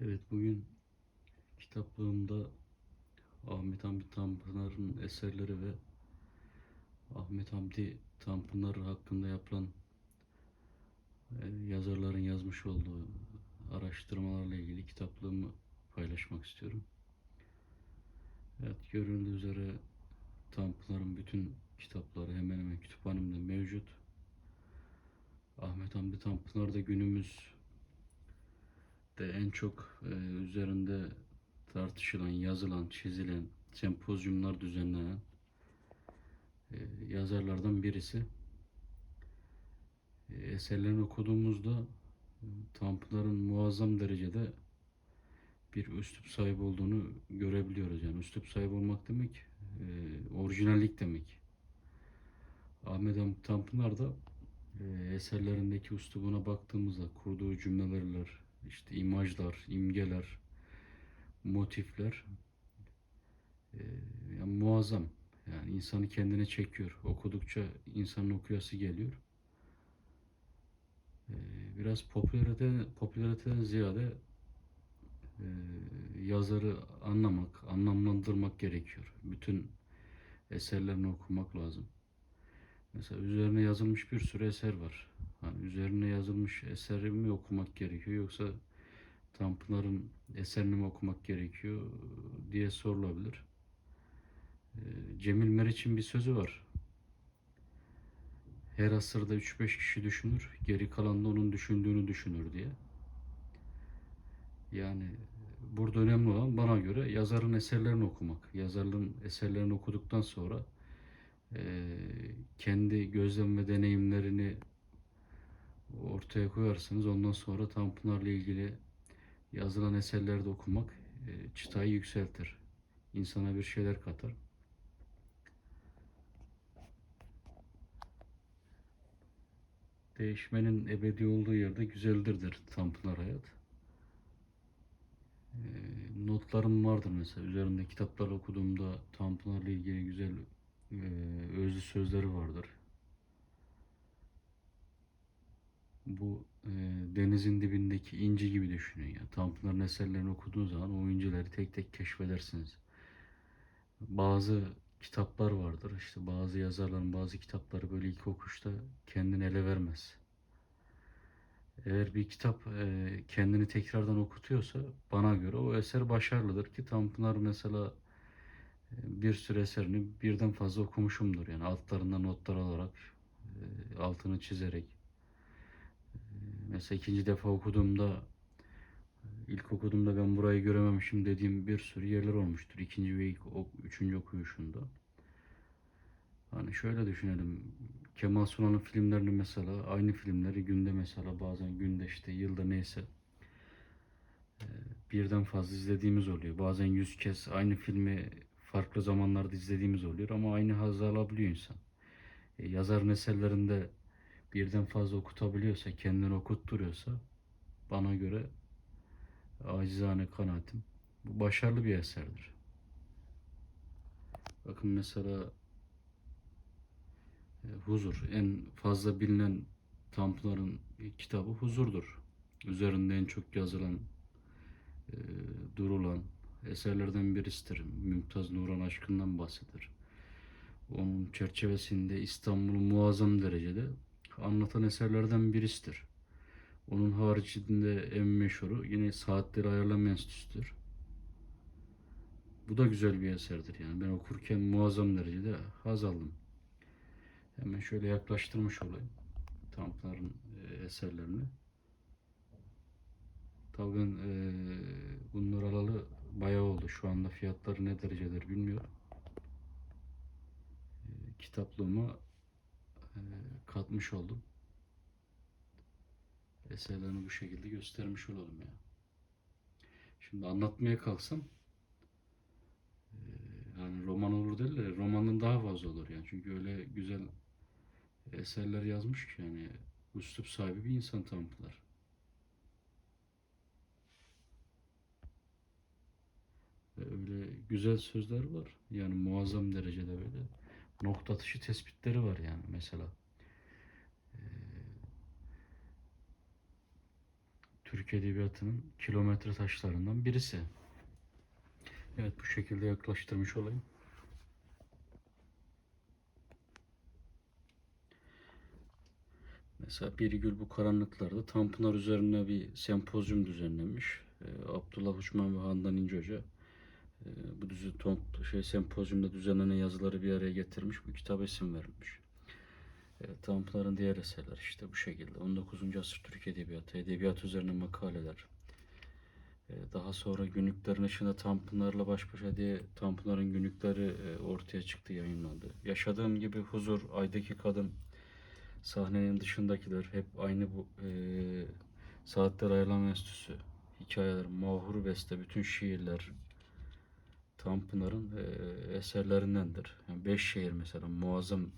Evet bugün kitaplığımda Ahmet Hamdi Tanpınar'ın eserleri ve Ahmet Hamdi Tanpınar hakkında yapılan e, yazarların yazmış olduğu araştırmalarla ilgili kitaplığımı paylaşmak istiyorum. Evet görüldüğü üzere Tanpınar'ın bütün kitapları hemen hemen kütüphanemde mevcut. Ahmet Hamdi Tanpınar da günümüz de en çok e, üzerinde tartışılan, yazılan, çizilen, sempozyumlar düzenlenen e, yazarlardan birisi. E, eserlerini okuduğumuzda e, Tanpınar'ın muazzam derecede bir üslup sahibi olduğunu görebiliyoruz. Yani üslup sahibi olmak demek e, orijinallik demek. Ahmet Tanpınar da e, eserlerindeki üslubuna baktığımızda kurduğu cümlelerler, işte imajlar, imgeler, motifler e, yani muazzam. Yani insanı kendine çekiyor. Okudukça insanın okuyası geliyor. E, biraz popülarite, popülariteden ziyade e, yazarı anlamak, anlamlandırmak gerekiyor. Bütün eserlerini okumak lazım. Mesela üzerine yazılmış bir sürü eser var. Hani üzerine yazılmış eseri mi okumak gerekiyor yoksa Tanpınar'ın eserini mi okumak gerekiyor diye sorulabilir. Ee, Cemil Meriç'in bir sözü var. Her asırda 3-5 kişi düşünür, geri kalan da onun düşündüğünü düşünür diye. Yani burada önemli olan bana göre yazarın eserlerini okumak. Yazarın eserlerini okuduktan sonra e, kendi gözlem ve deneyimlerini ortaya koyarsınız. Ondan sonra Tanpınar'la ilgili yazılan eserleri de okumak e, çıtayı yükseltir. İnsana bir şeyler katar. Değişmenin ebedi olduğu yerde güzeldirdir Tanpınar hayat. E, notlarım vardır mesela. Üzerinde kitaplar okuduğumda Tanpınar'la ilgili güzel e, özlü sözleri vardır. Bu e, denizin dibindeki inci gibi düşünün ya. Tanpınar'ın eserlerini okuduğunuz zaman o incileri tek tek keşfedersiniz. Bazı kitaplar vardır. İşte bazı yazarların bazı kitapları böyle ilk okuşta kendini ele vermez. Eğer bir kitap e, kendini tekrardan okutuyorsa bana göre o eser başarılıdır ki Tanpınar mesela e, bir sürü eserini birden fazla okumuşumdur. Yani altlarından notlar alarak, e, altını çizerek. Mesela ikinci defa okuduğumda, ilk okuduğumda ben burayı görememişim dediğim bir sürü yerler olmuştur. İkinci ve ilk, üçüncü okuyuşunda. Hani şöyle düşünelim. Kemal Sunal'ın filmlerini mesela, aynı filmleri günde mesela bazen günde işte yılda neyse e, birden fazla izlediğimiz oluyor. Bazen yüz kez aynı filmi farklı zamanlarda izlediğimiz oluyor ama aynı hazzı alabiliyor insan. E, yazarın eserlerinde birden fazla okutabiliyorsa, kendini okutturuyorsa bana göre acizane kanaatim bu başarılı bir eserdir. Bakın mesela e, Huzur en fazla bilinen Tanpınar'ın kitabı Huzur'dur. Üzerinde en çok yazılan, e, durulan eserlerden birisidir. Mümtaz Nuran aşkından bahseder. Onun çerçevesinde İstanbul'u muazzam derecede anlatan eserlerden birisidir. Onun haricinde en meşhuru yine Saatleri Ayarlama Enstitüsü'dür. Bu da güzel bir eserdir yani. Ben okurken muazzam derecede haz aldım. Hemen şöyle yaklaştırmış olayım. Tanpınar'ın e, eserlerini. Tabii ben e, bunları alalı bayağı oldu. Şu anda fiyatları ne derecedir bilmiyorum. E, kitaplığıma katmış oldum. Eserlerini bu şekilde göstermiş olalım ya. Şimdi anlatmaya kalksam e, yani roman olur derler. Romanın daha fazla olur yani. Çünkü öyle güzel eserler yazmış ki yani üslup sahibi bir insan Tanpınar. Öyle güzel sözler var. Yani muazzam derecede böyle nokta atışı tespitleri var yani mesela. Ee, Türk Edebiyatı'nın kilometre taşlarından birisi. Evet bu şekilde yaklaştırmış olayım. Mesela Birgül bu karanlıklarda Tanpınar üzerine bir sempozyum düzenlemiş. Ee, Abdullah Uçman ve Handan İnce Hoca e, bu düzü tom, şey sempozyumda düzenlenen yazıları bir araya getirmiş. Bu kitaba isim vermiş. Evet, Tanpınar'ın diğer eserler işte bu şekilde. 19. asır Türk Edebiyatı, edebiyat üzerine makaleler. Ee, Daha sonra günlüklerin içinde Tanpınar'la baş başa diye Tanpınar'ın günlükleri e, ortaya çıktı, yayınlandı. Yaşadığım gibi huzur, aydaki kadın, sahnenin dışındakiler hep aynı bu e, Saatler Ayarlama Enstitüsü, hikayeler, Mahur Beste, bütün şiirler Tanpınar'ın eserlerindendir. Yani beş şehir mesela muazzam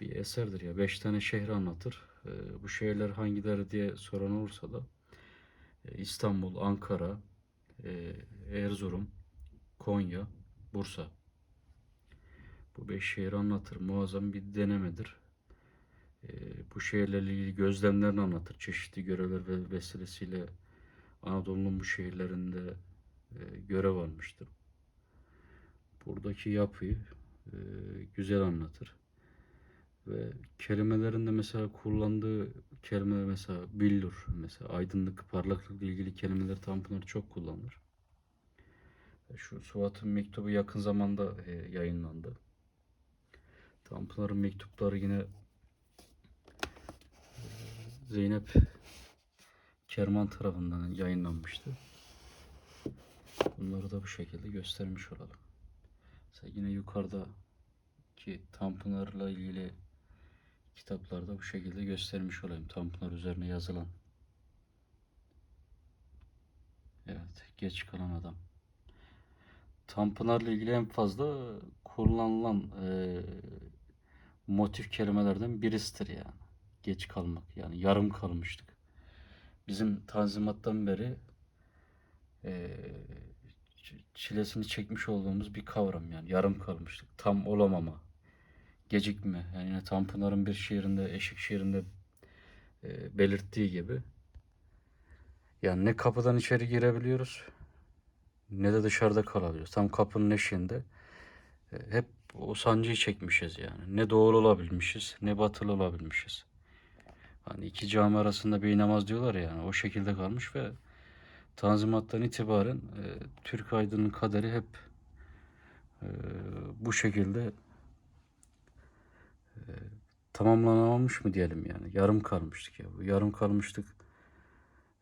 bir eserdir ya. Beş tane şehri anlatır. E, bu şehirler hangileri diye soran olursa da e, İstanbul, Ankara, e, Erzurum, Konya, Bursa. Bu beş şehri anlatır. Muazzam bir denemedir. E, bu şehirlerle ilgili gözlemlerini anlatır. Çeşitli görevler ve vesilesiyle Anadolu'nun bu şehirlerinde e, görev almıştır. Buradaki yapıyı e, güzel anlatır. Ve kelimelerinde mesela kullandığı kelimeler mesela billur mesela aydınlık, parlaklıkla ilgili kelimeler Tanpınar çok kullanır. E, Şu Suat'ın mektubu yakın zamanda e, yayınlandı. Tanpınar'ın mektupları yine e, Zeynep Kerman tarafından yayınlanmıştı. Bunları da bu şekilde göstermiş olalım. Mesela yine yukarıdaki Tanpınar'la ilgili kitaplarda bu şekilde göstermiş olayım. Tanpınar üzerine yazılan. Evet, geç kalan adam. Tanpınar'la ilgili en fazla kullanılan e, motif kelimelerden birisidir yani. Geç kalmak yani yarım kalmıştık. Bizim Tanzimat'tan beri e, çilesini çekmiş olduğumuz bir kavram yani yarım kalmıştık. Tam olamama, gecikme. Yani yine Tanpınar'ın bir şiirinde, Eşik şiirinde e, belirttiği gibi. Yani ne kapıdan içeri girebiliyoruz ne de dışarıda kalabiliyoruz. Tam kapının eşiğinde e, hep o sancıyı çekmişiz yani. Ne doğulu olabilmişiz ne batılı olabilmişiz. Hani iki cami arasında bir namaz diyorlar ya, yani o şekilde kalmış ve Tanzimat'tan itibaren e, Türk aydının kaderi hep e, bu şekilde e, tamamlanamamış mı diyelim yani. Yarım kalmıştık ya. Bu yarım kalmıştık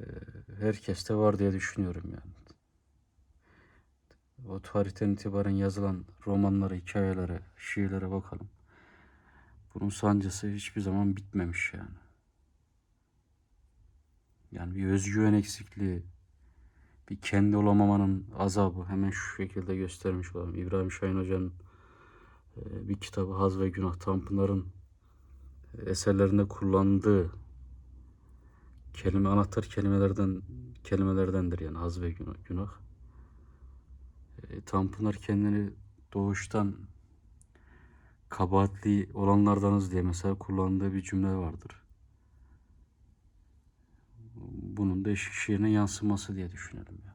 e, herkeste var diye düşünüyorum yani. O tarihten itibaren yazılan romanlara, hikayelere, şiirlere bakalım. Bunun sancısı hiçbir zaman bitmemiş yani. Yani bir özgüven eksikliği, bir kendi olamamanın azabı hemen şu şekilde göstermiş olalım. İbrahim Şahin Hoca'nın e, bir kitabı Haz ve Günah Tanpınar'ın e, eserlerinde kullandığı kelime anahtar kelimelerden kelimelerdendir yani haz ve günah. günah. E, Tanpınar kendini doğuştan kabahatli olanlardanız diye mesela kullandığı bir cümle vardır. Bunun da Eskişehir'ine yansıması diye düşünüyorum ya.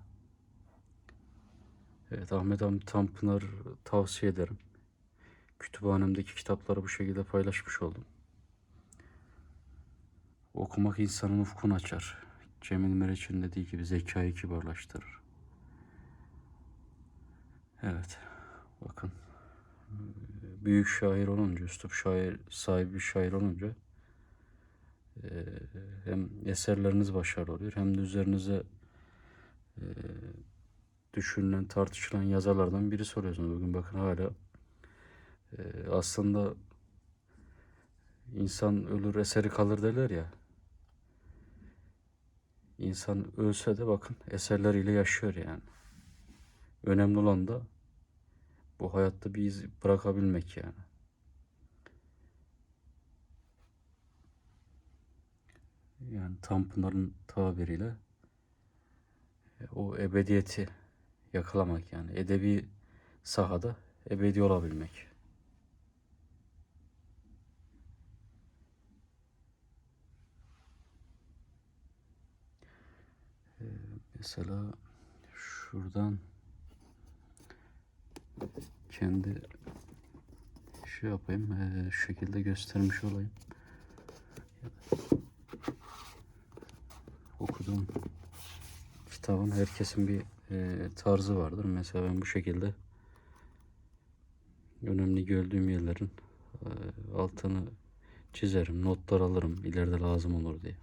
Evet Ahmet Hamdi Tanpınar tavsiye ederim. Kütüphanemdeki kitapları bu şekilde paylaşmış oldum. Okumak insanın ufkunu açar. Cemil Meriç'in dediği gibi zekayı kibarlaştırır. Evet. Bakın. Büyük şair olunca, üslup şair, sahibi şair olunca hem eserleriniz başarılı oluyor hem de üzerinize e, düşünülen, tartışılan yazarlardan birisi oluyorsunuz. Bugün bakın hala e, aslında insan ölür eseri kalır derler ya. İnsan ölse de bakın eserleriyle yaşıyor yani. Önemli olan da bu hayatta bir iz bırakabilmek yani. Yani Tanpınar'ın tabiriyle e, o ebediyeti yakalamak yani edebi sahada ebedi olabilmek. Mesela şuradan kendi şey yapayım, şu şekilde göstermiş olayım. Okuduğum kitabın herkesin bir eee, tarzı vardır. Mesela ben bu şekilde önemli gördüğüm yerlerin eee, altını çizerim, notlar alırım ileride lazım olur diye.